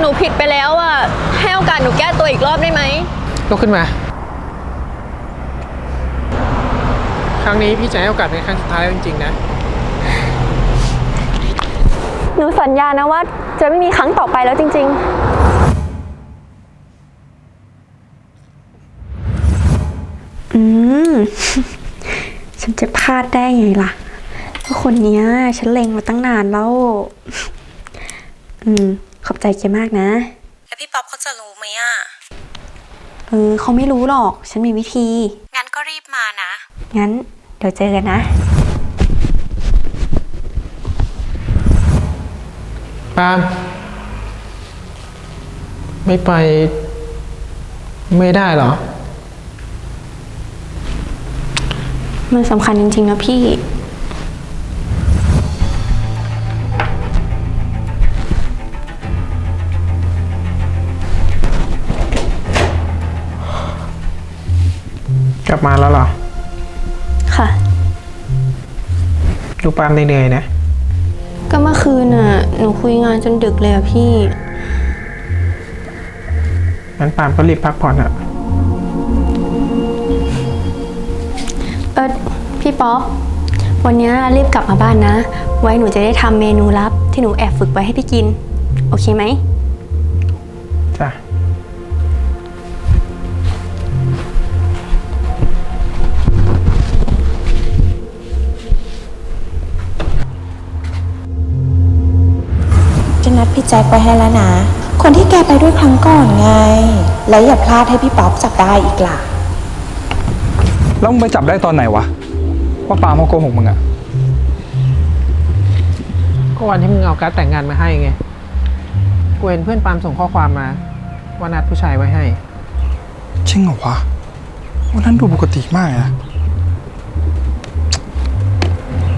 หนูผิดไปแล้วอะให้โอกาสหนูแก้ตัวอีกรอบได้ไหม ลุกขึ้นมา ครั้งนี้พี่จะให้โอกาสเป็นครั้งสุดท้ายแล้วจริงๆนะ หนูสัญญานะว่า จะไม่มีครั้งต่อไปแล้วจริงอืม ฉันจะพลาดได้ไงล่ะเพราะคนเนี้ย ฉันเล็งมาตั้งนานแล้ว อืม ขอบใจแกมากนะ แล้วพี่ป๊อปเขาจะรู้ไหมอะ เออเขาไม่รู้หรอก ฉันมีวิธี งั้นก็รีบมานะ งั้น เดี๋ยวเจอกันนะ ปาล์มไม่ไป ไม่ได้เหรอ มันสำคัญจริงๆนะพี่ กลับมาแล้วเหรอ ค่ะ ดูปาล์มเหนื่อยๆนะ ก็เมื่อคืนน่ะ หนูคุยงานจนดึกเลยอะพี่ งั้นปาล์มก็รีบพักผ่อนอะเออพี่ป๊อป วันเนี้ยรีบกลับมาบ้านนะ ไว้หนูจะได้ทำเมนูลับที่หนูแอบฝึกไว้ให้พี่กิน โอเคไหม จ้ะ พี่แจ็คไปให้แล้วนะ คนที่แกไปด้วยครั้งก่อนไง แล้วอย่าพลาดให้พี่ป๊อปจับได้อีกล่ะ แล้วมึงไปจับได้ตอนไหนวะ ว่าปาล์มเขาโกหกมึงอะก็วันที่มึงเอาการ์ดแต่งงานมาให้ไงกูเห็นเพื่อนปาล์มส่งข้อความมา ว่านัดผู้ชายไว้ให้ จริงเหรอวะวันนั้นดูปกติมากเลยนะ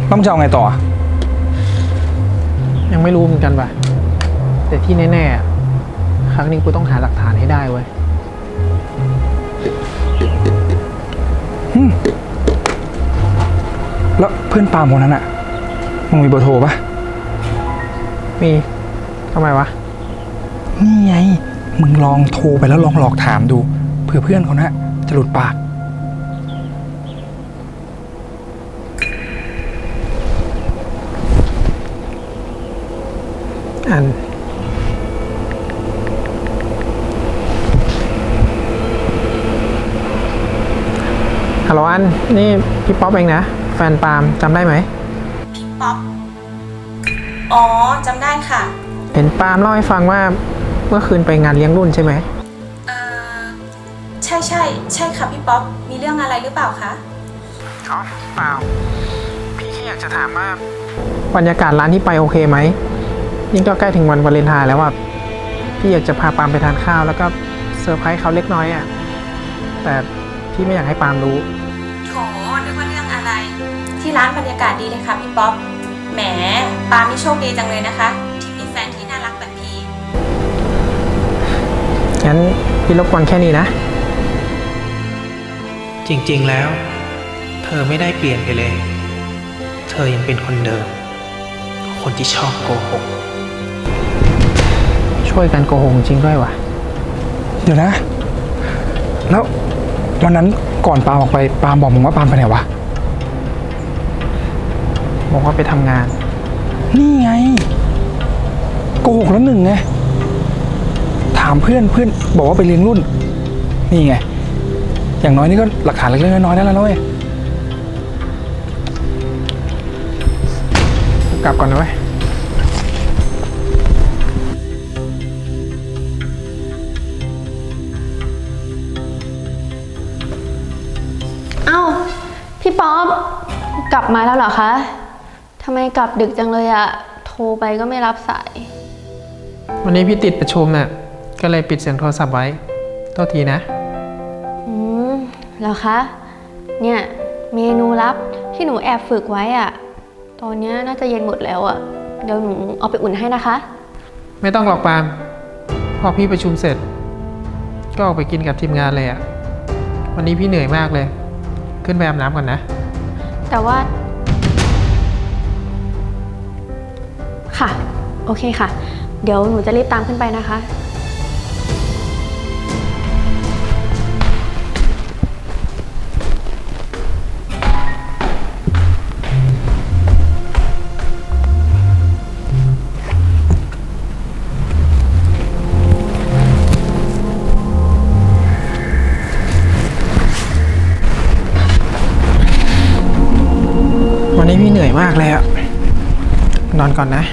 แล้วมึงจะเอาไงต่ออะยังไม่รู้เหมือนกันว่ะ แต่ที่แน่ๆอะครั้งนี้กูต้องหาหลักฐานให้ได้เว้ยแล้วเพื่อนปาล์มคนนั้นอะมึงมีเบอร์โทรปะมีทำไมวะ นี่ไง มึงลองโทรไปแล้วลองหลอกถามดู เผื่อเพื่อนคนนั้นจะหลุดปาก อัน ฮัลโหลอัน นี่พี่ป๊อปเองนะ แฟนปาล์มจำได้ไหม พี่ป๊อป อ๋อจำได้ค่ะ เห็นปาล์มเล่าให้ฟังว่าเมื่อคืนไปงานเลี้ยงรุ่นใช่ไหม เอ่อ ใช่ใช่ใช่ค่ะพี่ป๊อป มีเรื่องอะไรหรือเปล่าคะ อ๋อเปล่า พี่แค่อยากจะถามว่าบรรยากาศร้านที่ไปโอเคไหมยิ่งก็ใกล้ถึงวันวาเลนไทน์แล้วอะพี่อยากจะพาปาล์มไปทานข้าว แล้วก็เซอร์ไพรส์เขาเล็กน้อยอะแต่พี่ไม่อยากให้ปาล์มรู้ ที่ร้านบรรยากาศดีเลยค่ะพี่ป๊อป แหมปาล์มนี่โชคดีจังเลยนะคะ ที่มีแฟนที่น่ารักแบบพี่ งั้นพี่รบกวนแค่นี้นะ จริงๆแล้ว เธอไม่ได้เปลี่ยนไปเลย เธอยังเป็นคนเดิม คนที่ชอบโกหก ช่วยกันโกหกจริงด้วยว่ะเดี๋ยวนะ แล้ววันนั้นก่อนปาล์มออกไปปาล์มบอกมึงว่าปาล์มไปไหนวะ บอกว่าไปทำงาน นี่ไงโกหกแล้วหนึ่งไงถามเพื่อนเพื่อนบอกว่าไปเลี้ยงรุ่น นี่ไง อย่างน้อยนี่ก็หลักฐานเล็กๆน้อยๆได้แล้วนะเว้ยกลับก่อนนะเว้ยๆเอ้า พี่ป๊อป กลับมาแล้วเหรอคะ ทำไมกลับดึกจังเลยอะโทรไปก็ไม่รับสาย วันนี้พี่ติดประชุมน่ะ ก็เลยปิดเสียงโทรศัพท์ไว้โทษทีนะ อืมแล้วคะ เนี่ย เมนูลับที่หนูแอบฝึกไว้อะตอนเนี้ยน่าจะเย็นหมดแล้วอะเดี๋ยวหนูเอาไปอุ่นให้นะคะ ไม่ต้องหรอกปาล์มพอพี่ประชุมเสร็จ ก็ออกไปกินกับทีมงานเลยอะวันนี้พี่เหนื่อยมากเลย ขึ้นไปอาบน้ำก่อนนะ แต่ว่า โอเคค่ะ เดี๋ยวหนูจะรีบตามขึ้นไปนะคะ วันนี้พี่เหนื่อยมากเลยอะนอนก่อนนะ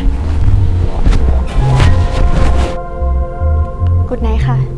กุดไนค่ะ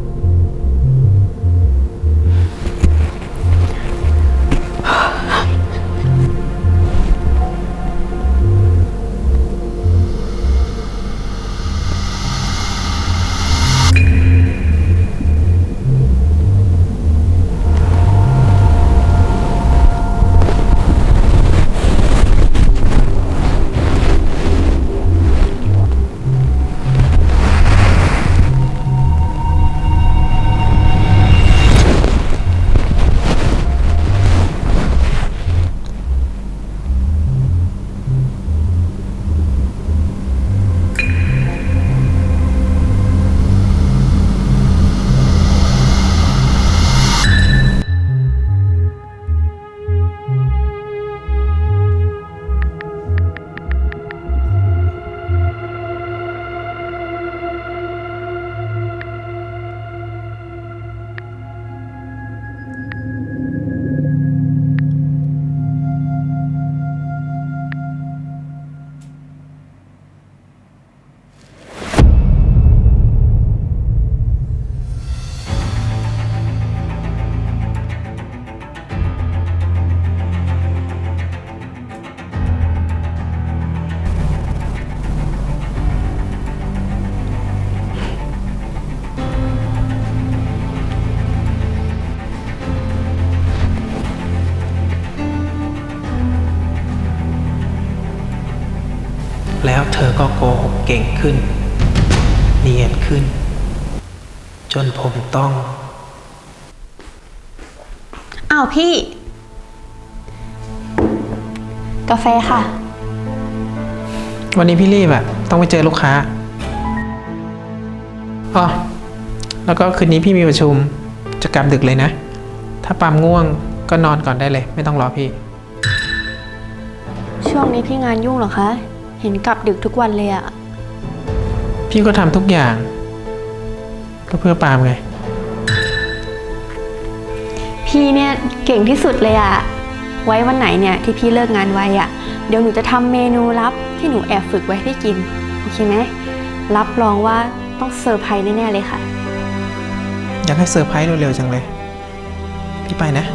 แล้วเธอก็โกหกเก่งขึ้น เนียนขึ้น จนผมต้อง อ้าวพี่ กาแฟค่ะ วันนี้พี่รีบอะต้องไปเจอลูกค้าอ๋อแล้วก็คืนนี้พี่มีประชุมจะกลับดึกเลยนะ ถ้าปามง่วงก็นอนก่อนได้เลย ไม่ต้องรอพี่ ช่วงนี้พี่งานยุ่งเหรอคะ เห็นกลับดึกทุกวันเลยอะพี่ก็ทำทุกอย่าง ก็เพื่อปามไง พี่เนี่ยเก่งที่สุดเลยอะไว้วันไหนเนี่ยที่พี่เลิกงานไวอะเดี๋ยวหนูจะทำเมนูลับที่หนูแอบฝึกไว้ให้พี่กิน โอเคไหมรับรองว่าต้องเซอร์ไพรส์แน่ๆเลยค่ะ อยากให้เซอร์ไพรส์เร็วๆจังเลย พี่ไปนะ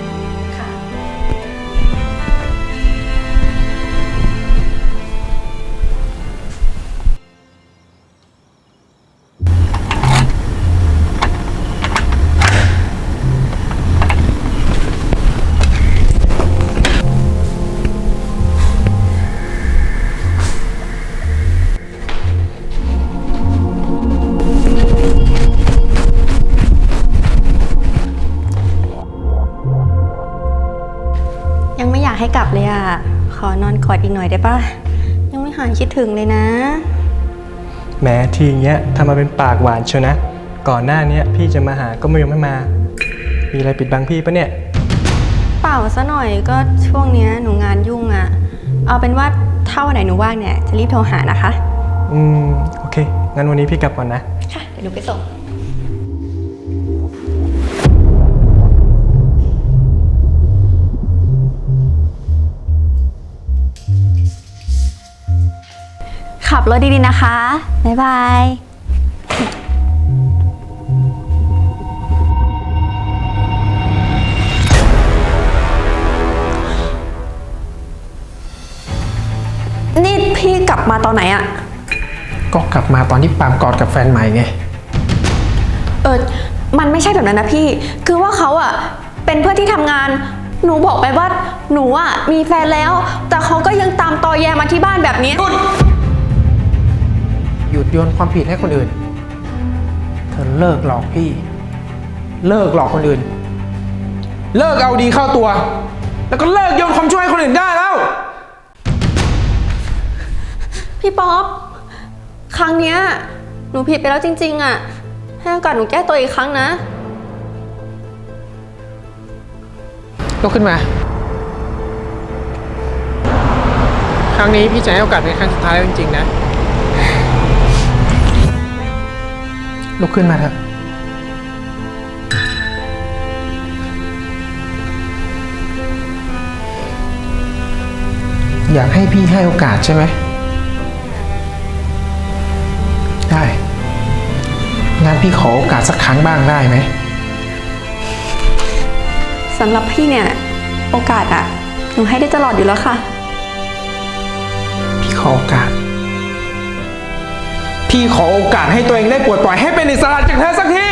ยังไม่อยากให้กลับเลยอะขอนอนกอดอีกหน่อยได้ปะยังไม่หายคิดถึงเลยนะแม้ทีเงี้ยทำมาเป็นปากหวานเชียวนะ ก่อนหน้าเนี้ยพี่จะมาหาก็ไม่ยอมให้มา มีอะไรปิดบังพี่ปะเนี่ย เปล่าซะหน่อยก็ช่วงเนี้ยหนูงานยุ่งอะเอาเป็นว่าถ้าวันไหนหนูว่างเนี่ยจะรีบโทรหานะคะ อืม โอเค งั้นวันนี้พี่กลับก่อนนะ ค่ะ เดี๋ยวหนูไปส่ง ขับรถดีๆนะคะ บ๊ายบาย นี่พี่กลับมาตอนไหนอะ ก็กลับมาตอนที่ปามกอดกับแฟนใหม่ไง เออ มันไม่ใช่แบบนั้นนะพี่ คือว่าเขาอะเป็นเพื่อนที่ทำงาน หนูบอกไปว่าหนูอะมีแฟนแล้ว แต่เขาก็ยังตามตอแยมาที่บ้านแบบนี้ หยุด โยนความผิดให้คนอื่น เธอเลิกหลอกพี่ เลิกหลอกคนอื่น เลิกเอาดีเข้าตัว แล้วก็เลิกโยนความช่วยให้คนอื่นได้แล้ว พี่ป๊อปครั้งเนี้ยหนูผิดไปแล้วจริง ๆอะให้โอกาสหนูแก้ตัวอีกครั้งนะ ลุกขึ้นมา ครั้งนี้พี่จะให้โอกาสเป็นครั้งสุดท้ายแล้วจริงๆนะ ลุกขึ้นมาเถอะอยากให้พี่ให้โอกาสใช่ไหม ได้งั้นพี่ขอโอกาสสักครั้งบ้างได้ไหม สำหรับพี่เนี่ย โอกาสอะหนูให้ได้ตลอดอยู่แล้วค่ะ พี่ขอโอกาส พี่ขอโอกาสให้ตัวเองได้ปลดปล่อยให้เป็นอิสระจากเธอสักที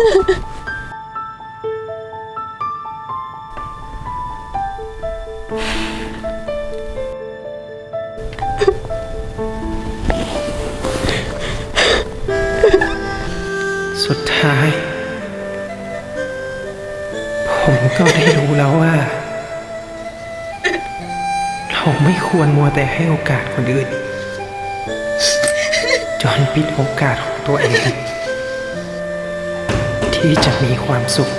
สุดท้าย ผมก็ได้รู้แล้วว่า เราไม่ควรมัวแต่ให้โอกาสคนอื่น จนปิดโอกาสของตัวเอง ที่จะมีความสุข